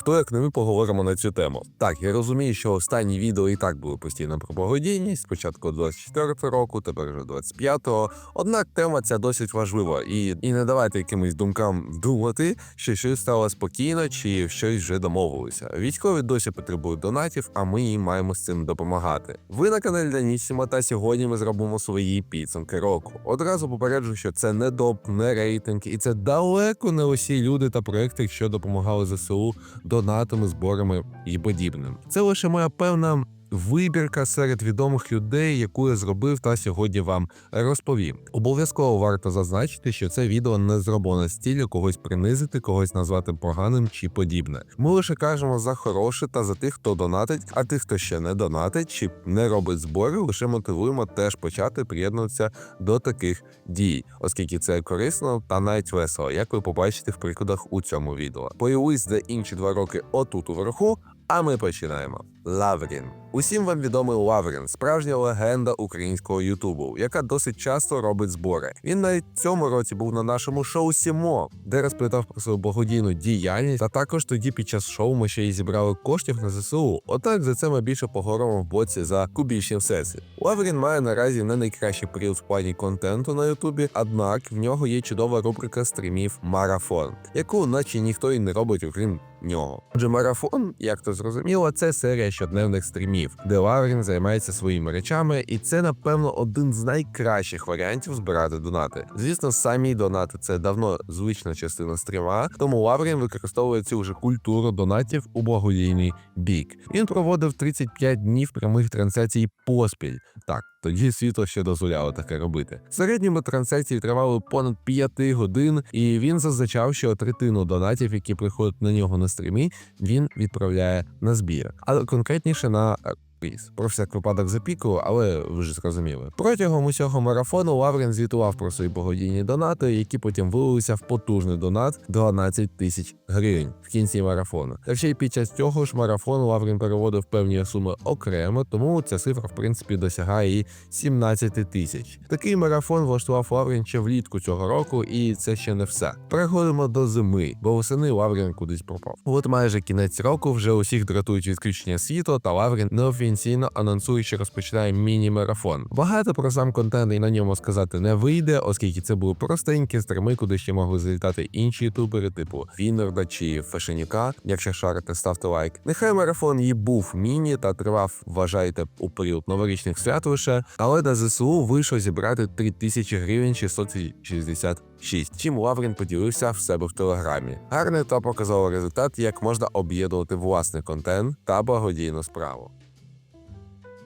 хто як не ми поговоримо на цю тему. Так, я розумію, що останні відео і так були постійно про благодійність, спочатку 24 року, тепер вже 25-го. Однак тема ця досить важлива, і, і не давайте якимось думкам думати, що щось стало спокійно чи щось вже домовилося. Військові досі потребують донатів, а ми їм маємо з цим допомагати. Ви на каналі Данісіма, та сьогодні ми зробимо свої підсумки року. Одразу попереджу, що це не доп, не рейтинг, і це далеко не усі люди та проекти, що допомагали ЗСУ донатами, зборами і подібним. Це лише моя певна. Вибірка серед відомих людей, яку я зробив та сьогодні вам розповім. Обов'язково варто зазначити, що це відео не зроблено з ціллю когось принизити, когось назвати поганим чи подібне. Ми лише кажемо за хороше та за тих, хто донатить, а тих, хто ще не донатить чи не робить збори, лише мотивуємо теж почати приєднуватися до таких дій, оскільки це корисно та навіть весело, як ви побачите в прикладах у цьому відео. Появись за інші два роки отут уверху. А ми починаємо. Лаврін. Усім вам відомий Лаврін, справжня легенда українського Ютубу, яка досить часто робить збори. Він навіть цьому році був на нашому шоу Сімо, де розповідав про свою благодійну діяльність. Та також тоді під час шоу ми ще й зібрали коштів на ЗСУ. Отак за це ми більше поговоримо в боці за кубічні всесвіт. Лаврін має наразі не найкращий період в плані контенту на Ютубі, однак в нього є чудова рубрика стрімів Марафон, яку наче ніхто і не робить, окрім нього. Отже, марафон, як то зрозуміло, це серія щоденних стрімів, де Лаврін займається своїми речами, і це, напевно, один з найкращих варіантів збирати донати. Звісно, самі донати це давно звична частина стріма, тому Лаврін використовує цю вже культуру донатів у благодійний бік. Він проводив 35 днів прямих трансляцій поспіль. Так, тоді світло ще дозволяло таке робити. В середньому трансляції тривали понад 5 годин, і він зазначав, що третину донатів, які приходять на нього на стрімі, він відправляє на збір, але конкретніше на Піс. Про всяк випадок запікував, але ви ж зрозуміли. Протягом усього марафону Лаврін звітував про свої благодійні донати, які потім вилилися в потужний донат 12 тисяч гривень в кінці марафону. Та ще й під час цього ж марафону Лаврін переводив певні суми окремо, тому ця цифра в принципі досягає і 17 тисяч. Такий марафон влаштував Лаврін ще влітку цього року, і це ще не все. Переходимо до зими, бо восени Лаврін кудись пропав. От майже кінець року вже усіх дратують відключення світла, та Лаврін неофіційно анонсує, що розпочинає міні-марафон. Багато про сам контент і на ньому сказати не вийде, оскільки це були простенькі стрими, куди ще могли залітати інші ютубери, типу Фінерда чи Фешенюка. Якщо шарите, ставте лайк. Нехай марафон і був міні та тривав, вважайте, у період новорічних свят лише, але на ЗСУ вийшло зібрати 3000 гривень 666, чим Лаврін поділився в себе в телеграмі. Гарний та показовий результат, як можна об'єднувати власний контент та благодійну справу.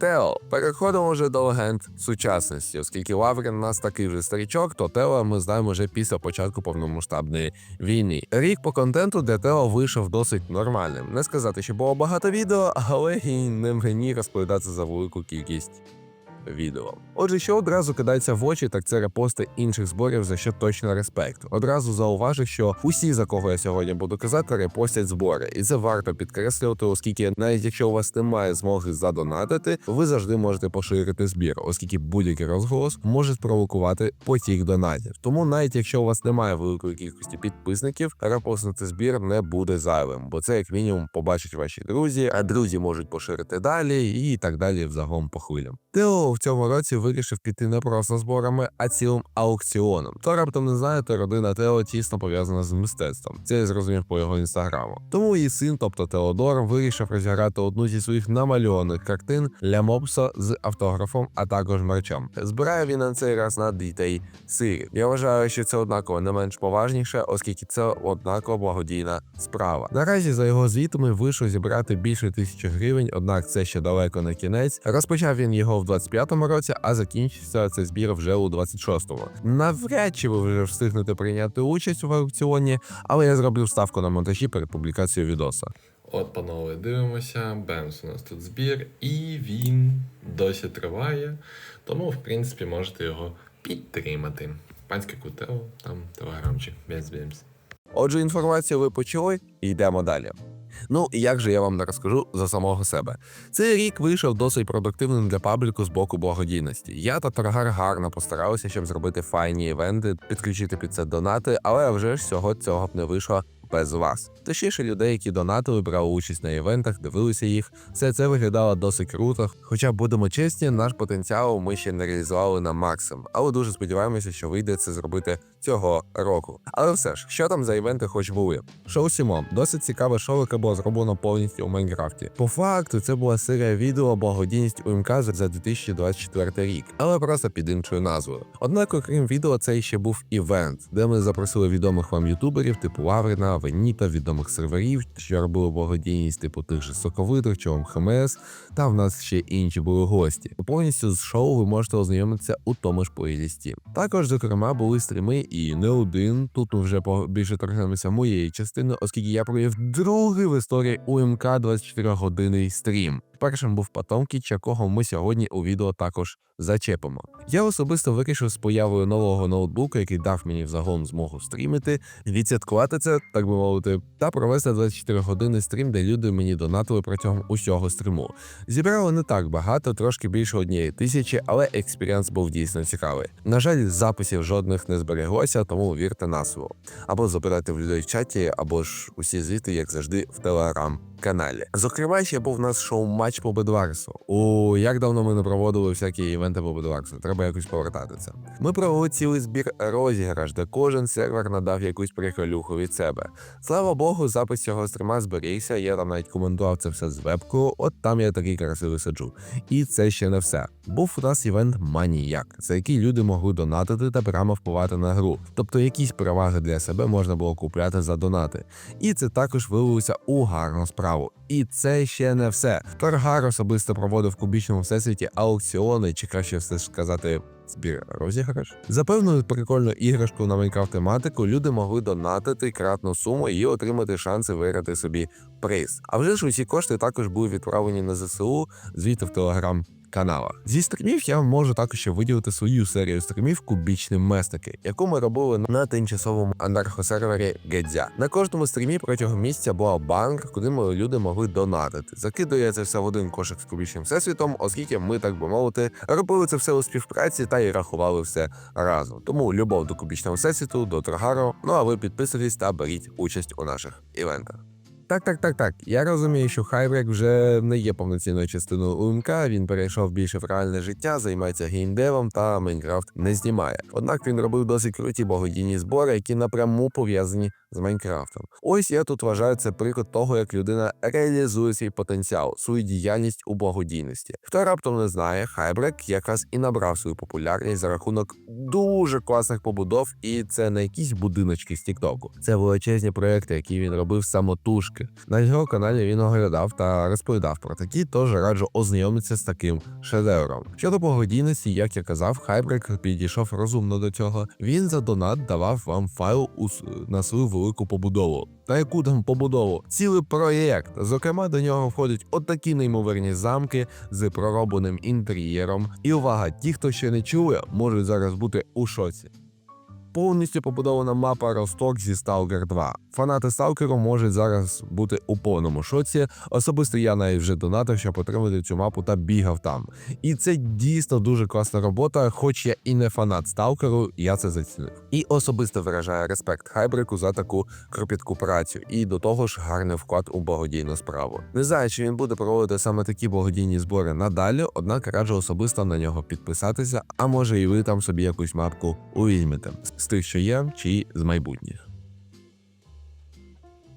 Тео, переходимо вже до легенд сучасності, оскільки Лаврін у нас такий вже старічок, то Тео ми знаємо вже після початку повномасштабної війни. Рік по контенту для Тео вийшов досить нормальним. Не сказати, що було багато відео, але і не мені розповідати за велику кількість. Відео. Отже, що одразу кидається в очі, так це репости інших зборів, за що точно респект. Одразу зауважу, що усі, за кого я сьогодні буду казати, репостять збори, і це варто підкреслювати, оскільки навіть якщо у вас немає змоги задонатити, ви завжди можете поширити збір, оскільки будь-який розголос може спровокувати потік донатів. Тому навіть якщо у вас немає великої кількості підписників, репостити збір не буде зайвим, бо це як мінімум побачать ваші друзі, а друзі можуть поширити далі і так далі взагом по хвилям. Тео в цьому році вирішив піти не просто зборами, а цілим аукціоном. Хто раптом не знає, то родина Тео тісно пов'язана з мистецтвом. Це я зрозумів по його інстаграму. Тому її син, тобто Теодор, вирішив розіграти одну зі своїх намальованих картин Ля Мопса з автографом, а також мерчем. Збирає він на цей раз на дітей сирів. Я вважаю, що це однаково не менш поважніше, оскільки це однаково благодійна справа. Наразі за його звітами вийшло зібрати більше тисячі гривень, однак це ще далеко не кінець. Розпочав він його в 25-му році, а закінчився цей збір вже у 26-му. Навряд чи ви вже встигнете прийняти участь в аукціоні, але я зроблю ставку на монтажі перед публікацією відоса. От, панове, дивимося. Бемс у нас тут збір, і він досі триває. Тому, в принципі, можете його підтримати. Панське кутео, там телеграмчик, без бемс. Отже, інформацію ви почули, і йдемо далі. Ну і як же я вам не розкажу за самого себе. Цей рік вийшов досить продуктивним для пабліку з боку благодійності. Я та Таргар гарно постаралися, щоб зробити файні івенти, підключити під це донати, але вже ж всього цього б не вийшло без вас. Точніше людей, які донатили, брали участь на івентах, дивилися їх. Все це виглядало досить круто. Хоча будемо чесні, наш потенціал ми ще не реалізували на максимум, але дуже сподіваємося, що вийде це зробити цього року. Але все ж, що там за івенти, хоч були? Шоу Сімон досить цікаве шоу, яке було зроблено повністю у Майнкрафті. По факту, це була серія відео благодійність УМК за за 2024 рік, але просто під іншою назвою. Однак, окрім відео, це ще був івент, де ми запросили відомих вам ютуберів, типу Лаврина, Веніта, відомих серверів, що робили благодійність, типу тих же соковитих, чи ХМС, та в нас ще інші були гості. Повністю з шоу ви можете ознайомитися у тому ж плейлісті. Також, зокрема, були стріми і не один. Тут ми вже більше торкнемося моєї частини, оскільки я провів другий в історії УМК 24 годинний стрім. Першим був Потомкіч, якого ми сьогодні у відео також зачепимо. Я особисто вирішив з появою нового ноутбука, який дав мені взагалом змогу стрімити, відсвяткувати це, так би мовити, та провести 24 години стрім, де люди мені донатили протягом усього стріму. Зібрали не так багато, трошки більше однієї тисячі, але експіріанс був дійсно цікавий. На жаль, записів жодних не збереглося, тому вірте на слово. Або забирайте в людей в чаті, або ж усі звіти, як завжди, в телеграм. Каналі. Зокрема, ще був у нас шоу матч по Бедварсу. У як давно ми не проводили всякі івенти по Бедварсу. Треба якось повертати це. Ми провели цілий збір розіграш, де кожен сервер надав якусь приколюху від себе. Слава Богу, запис цього стрима зберігся. Я там навіть коментував це все з вебкою. От там я такий красивий сиджу. І це ще не все. Був у нас івент Маніяк, за який люди могли донатити та прямо впливати на гру. Тобто якісь переваги для себе можна було купляти за донати. І це також виявилося у гарну справу. І це ще не все. Торгар особисто проводив в кубічному всесвіті аукціони, чи краще все ж сказати. Збір розіграш за певну прикольну іграшку на Майнкрафт тематику люди могли донатити кратну суму і отримати шанси виграти собі приз. А вже ж усі кошти також були відправлені на ЗСУ звідти в телеграм. Канала зі стрімів я можу також ще виділити свою серію стрімів Кубічні месники, яку ми робили на тимчасовому анархосервері Гедзя. На кожному стрімі протягом місяця була банк, куди ми люди могли донатити. Закидує це все в один кошик з кубічним всесвітом, оскільки ми, так би мовити, робили це все у співпраці та й рахували все разом. Тому любов до кубічного всесвіту, до Трогару. Ну а ви підписуйтесь та беріть участь у наших івентах. Так, так, так, так. Я розумію, що Хайбрек вже не є повноцінною частиною УМК. Він перейшов більше в реальне життя, займається геймдевом та Майнкрафт не знімає. Однак він робив досить круті благодійні збори, які напряму пов'язані з Майнкрафтом. Ось я тут вважаю це приклад того, як людина реалізує свій потенціал, свою діяльність у благодійності. Хто раптом не знає, Хайбрек якраз і набрав свою популярність за рахунок дуже класних побудов, і це не якісь будиночки з Тіктоку. Це величезні проекти, які він робив самотужки. На його каналі він оглядав та розповідав про такі, тож раджу ознайомитися з таким шедевром. Щодо благодійності, як я казав, Хайбрек підійшов розумно до цього. Він за донат давав вам файл у на свою велику побудову. Та яку там побудову? Цілий проєкт. Зокрема, до нього входять отакі неймовірні замки з проробленим інтер'єром. І увага, ті, хто ще не чує, можуть зараз бути у шоці. Повністю побудована мапа Росток зі Stalker 2. Фанати Сталкеру можуть зараз бути у повному шоці. Особисто я навіть вже донатив, щоб отримати цю мапу та бігав там. І це дійсно дуже класна робота, хоч я і не фанат Сталкеру, я це зацінив. І особисто виражаю респект Хайбрику за таку кропітку працю і до того ж гарний вклад у благодійну справу. Не знаю, чи він буде проводити саме такі благодійні збори надалі, однак раджу особисто на нього підписатися, а може і ви там собі якусь мапку увізьмете з тих, що є, чи з майбутніх.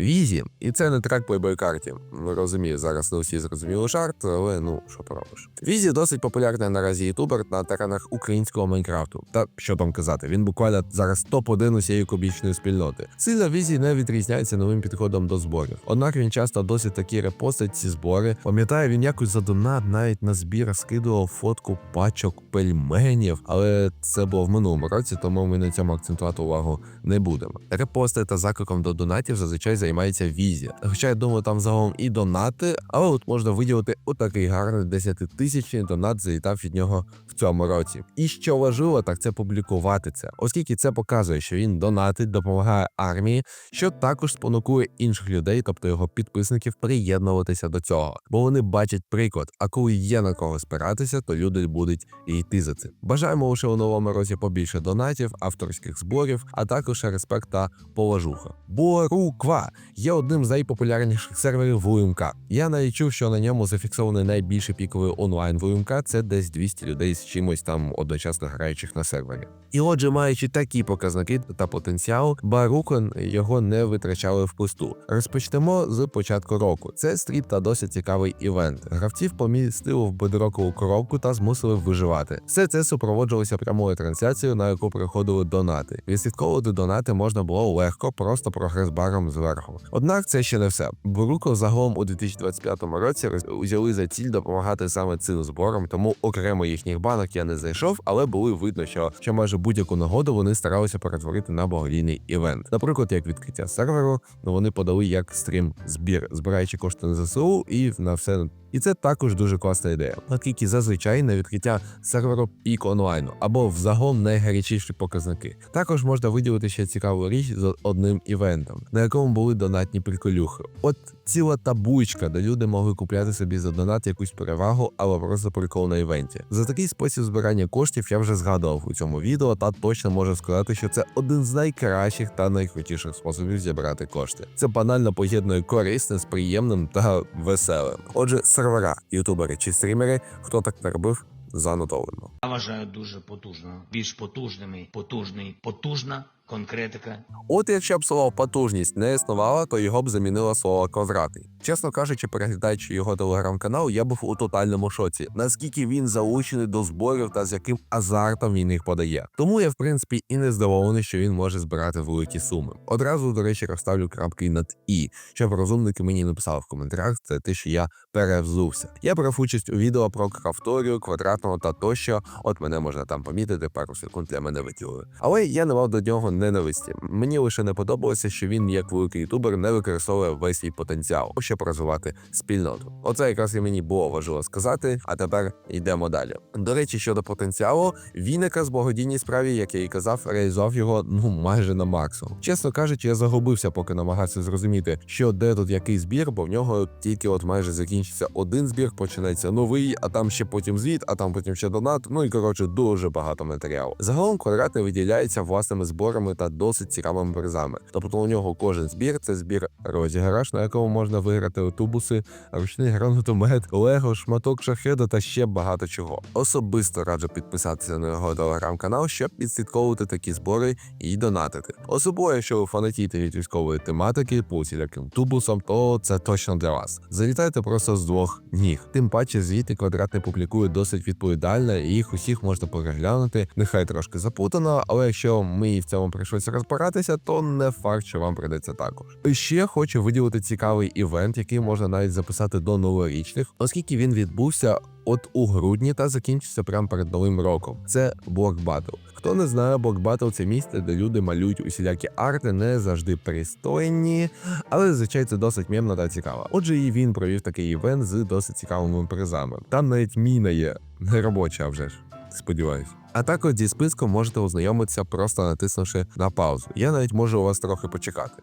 Візі, і це не трек по бойкарті. Ну, Розумію, зараз не всі зрозуміли жарт, але ну що поробиш. Візі досить популярний наразі ютубер на теренах українського Майнкрафту. Та що там казати, він буквально зараз топ-1 усієї кубічної спільноти. Сильно Візі не відрізняється новим підходом до зборів. Однак він часто досить такі репостить ці збори. Пам'ятаю, він якось за донат навіть на збір скидував фотку пачок пельменів, але це було в минулому році, тому ми на цьому акцентувати увагу не будемо. Репости та закликом до донатів зазвичай займається Візі. Хоча я думаю, там загалом і донати, але от можна виділити отакий гарний 10-тисячний донат залітав від нього в цьому році. І що важливо, так це публікувати це, оскільки це показує, що він донатить, допомагає армії, що також спонукує інших людей, тобто його підписників, приєднуватися до цього, бо вони бачать приклад. А коли є на кого спиратися, то люди будуть йти за цим. Бажаємо лише у новому році побільше донатів, авторських зборів, а також респект та поважуха. Боруква є одним з найпопулярніших серверів ВУМК. Я навіть чув, що на ньому зафіксований найбільший піковий онлайн ВУМК – це десь 200 людей з чимось там одночасно граючих на сервері. І отже, маючи такі показники та потенціал, Барукон його не витрачали впусту. Розпочнемо з початку року. Це стріт та досить цікавий івент. Гравців помістили в бедрокову коробку та змусили виживати. Все це супроводжувалося прямою трансляцією, на яку приходили донати. Відслідковувати донати можна було легко, просто прогрес-баром зверху. Однак це ще не все. Буруко загалом у 2025 році узяли за ціль допомагати саме цим зборам, тому окремо їхніх банок я не зайшов, але були видно, що, що майже будь-яку нагоду вони старалися перетворити на благодійний івент. Наприклад, як відкриття серверу, ну вони подали як стрім збір, збираючи кошти на ЗСУ і на все. І це також дуже класна ідея, оскільки зазвичай на відкриття серверу пік онлайну або взагалом найгарячіші показники. Також можна виділити ще цікаву річ з одним івентом, на якому були донатні приколюхи. От ціла табличка, де люди могли купляти собі за донат якусь перевагу або просто прикол на івенті. За такий спосіб збирання коштів я вже згадував у цьому відео, та точно можу сказати, що це один з найкращих та найкрутіших способів зібрати кошти. Це банально поєднує корисне з приємним та веселим. Отже, сервера, ютубери чи стрімери, хто так не робив, занотовано. Я вважаю дуже потужно. Більш потужними, потужний, потужна конкретика. От якщо б слово потужність не існувало, то його б замінило слово квадратний. Чесно кажучи, переглядаючи його телеграм-канал, я був у тотальному шоці, наскільки він залучений до зборів та з яким азартом він їх подає. Тому я, в принципі, і не здивований, що він може збирати великі суми. Одразу, до речі, розставлю крапки над і, щоб розумники мені написали в коментарях, це те, що я перевзувся. Я брав участь у відео про крафторію, квадратного та тощо. От мене можна там помітити, пару секунд для мене виділили. Але я не мав до нього ненависті. Мені лише не подобалося, що він, як великий ютубер, не використовує весь свій потенціал, щоб розвивати спільноту. Оце якраз і мені було важливо сказати. А тепер йдемо далі. До речі, щодо потенціалу, він якраз благодійній справі, як я і казав, реалізував його ну майже на максимум. Чесно кажучи, я загубився, поки намагався зрозуміти, що де тут який збір, бо в нього тільки от майже закінчиться один збір, починається новий, а там ще потім звіт, а там потім ще донат. Ну і коротше, дуже багато матеріалу. Загалом квадратний виділяється власними зборами та досить цікавими призами. Тобто у нього кожен збір це збір розіграш, на якому можна виграти автобуси, ручний гранатомет, лего, шматок шахеда та ще багато чого. Особисто раджу підписатися на його телеграм-канал, щоб підслідковувати такі збори і донатити. Особливо, якщо ви фанатієте від військової тематики по усіляким тубусам, то це точно для вас. Залітайте просто з двох ніг. Тим паче звіти квадратний публікує досить відповідально, і їх усіх можна переглянути. Нехай трошки запутано, але якщо мені в цьому прийшлося розбиратися, то не факт, що вам прийдеться також. Ще хочу виділити цікавий івент, який можна навіть записати до новорічних, оскільки він відбувся. От у грудні та закінчиться прямо перед новим роком. Це Battle. Хто не знає, Battle – це місце, де люди малюють усілякі арти, не завжди пристойні, але зазвичай це досить мємно та цікаво. Отже, і він провів такий івент з досить цікавими призами. Там навіть міна є, не робоча вже ж. Сподіваюсь. А також зі списком можете ознайомитися, просто натиснувши на паузу. Я навіть можу у вас трохи почекати.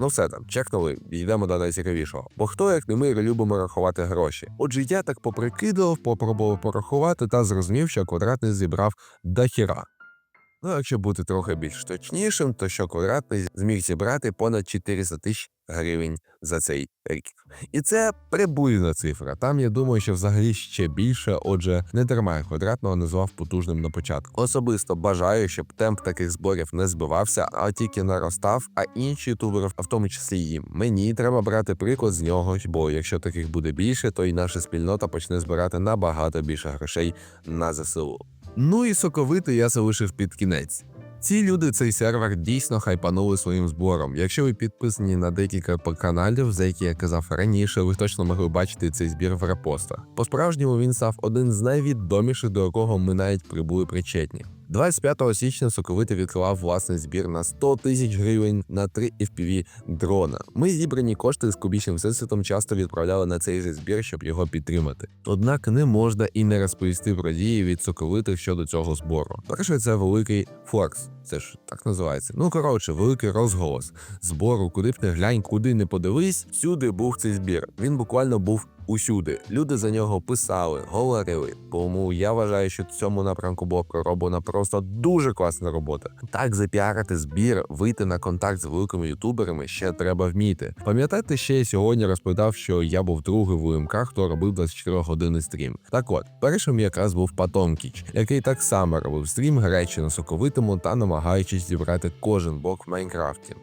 Ну все там, чекнули, йдемо до найцікавішого. Бо хто, як не ми, любимо рахувати гроші. Отже, я так поприкидував, попробував порахувати та зрозумів, що квадратний зібрав дохіра. Ну, якщо бути трохи більш точнішим, то що квадратний зміг зібрати понад 400 тисяч гривень за цей рік. І це приблизна цифра. Там я думаю, що взагалі ще більше. Отже, не дарма квадратного назвав потужним на початку. Особисто бажаю, щоб темп таких зборів не збивався, а тільки наростав. А інші ютубери, а в тому числі і мені, треба брати приклад з нього. Бо якщо таких буде більше, то і наша спільнота почне збирати набагато більше грошей на ЗСУ. Ну і соковитий я залишив під кінець. Ці люди цей сервер дійсно хайпанули своїм збором. Якщо ви підписані на декілька каналів, за які я казав раніше, ви точно могли бачити цей збір в репостах. По-справжньому він став один з найвідоміших, до якого ми навіть прибули причетні. 25 січня соковитий відкривав власний збір на 100 тисяч гривень на 3 FPV дрона. Ми зібрані кошти з кубічним всесвітом часто відправляли на цей же збір, щоб його підтримати. Однак не можна і не розповісти про дії від соковитих щодо цього збору. Перше, це великий флекс. Це ж так називається. Ну коротше, великий розголос збору, куди б не глянь, куди не подивись, всюди був цей збір. Він буквально був усюди. Люди за нього писали, говорили. Тому я вважаю, що цьому напрямку була пророблена просто дуже класна робота. Так запіарити збір, вийти на контакт з великими ютуберами ще треба вміти. Пам'ятаєте, ще я сьогодні розповідав, що я був другий в УМК, хто робив 24 години стрім. Так от, першим якраз був Патомкіч, який так само робив стрім, граючи на соковитому та намагаючись зібрати кожен бок в Майнкрафті.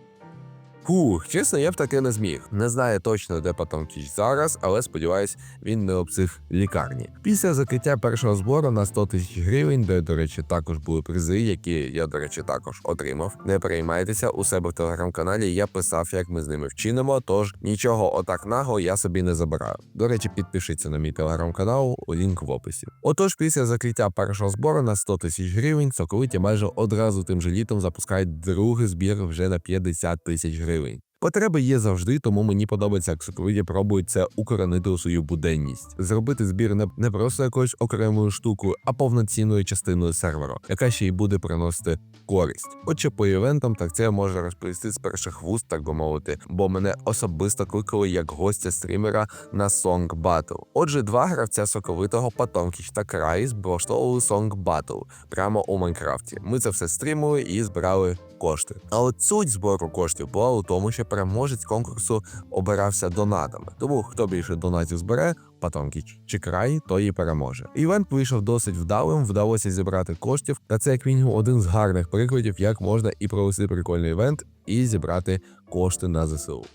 Фух, чесно, я б таке не зміг. Не знаю точно, де Патомкіч зараз, але сподіваюсь, він не обсих лікарні. Після закриття першого збору на 100 тисяч гривень, де, до речі, також були призи, які я, до речі, також отримав. Не переймайтеся, у себе в телеграм-каналі я писав, як ми з ними вчинимо, тож нічого отак наго я собі не забираю. До речі, підпишіться на мій телеграм-канал, лінк в описі. Отож, після закриття першого збору на 100 тисяч гривень, соковиті майже одразу тим же літом запускають другий збір вже на 50 тисяч гривень. doing Потреби є завжди, тому мені подобається, як соковиті пробують це укоренити у свою буденність, зробити збір не, просто якоюсь окремою штукою, а повноцінною частиною серверу, яка ще й буде приносити користь. Отже, по івентам, так це я можу розповісти з перших вуст, так би мовити, бо мене особисто кликали як гостя стрімера на Song Battle. Отже, два гравця соковитого Патомкіч та Крайс влаштовували Song Battle прямо у Майнкрафті. Ми це все стрімили і збирали кошти. Але суть збору коштів була у тому, що переможець конкурсу обирався донатами. Тому хто більше донатів збере, Патомкіч чи край, той і переможе. Івент вийшов досить вдалим, вдалося зібрати коштів, та це як мінімум один з гарних прикладів, як можна і провести прикольний івент, і зібрати кошти на ЗСУ.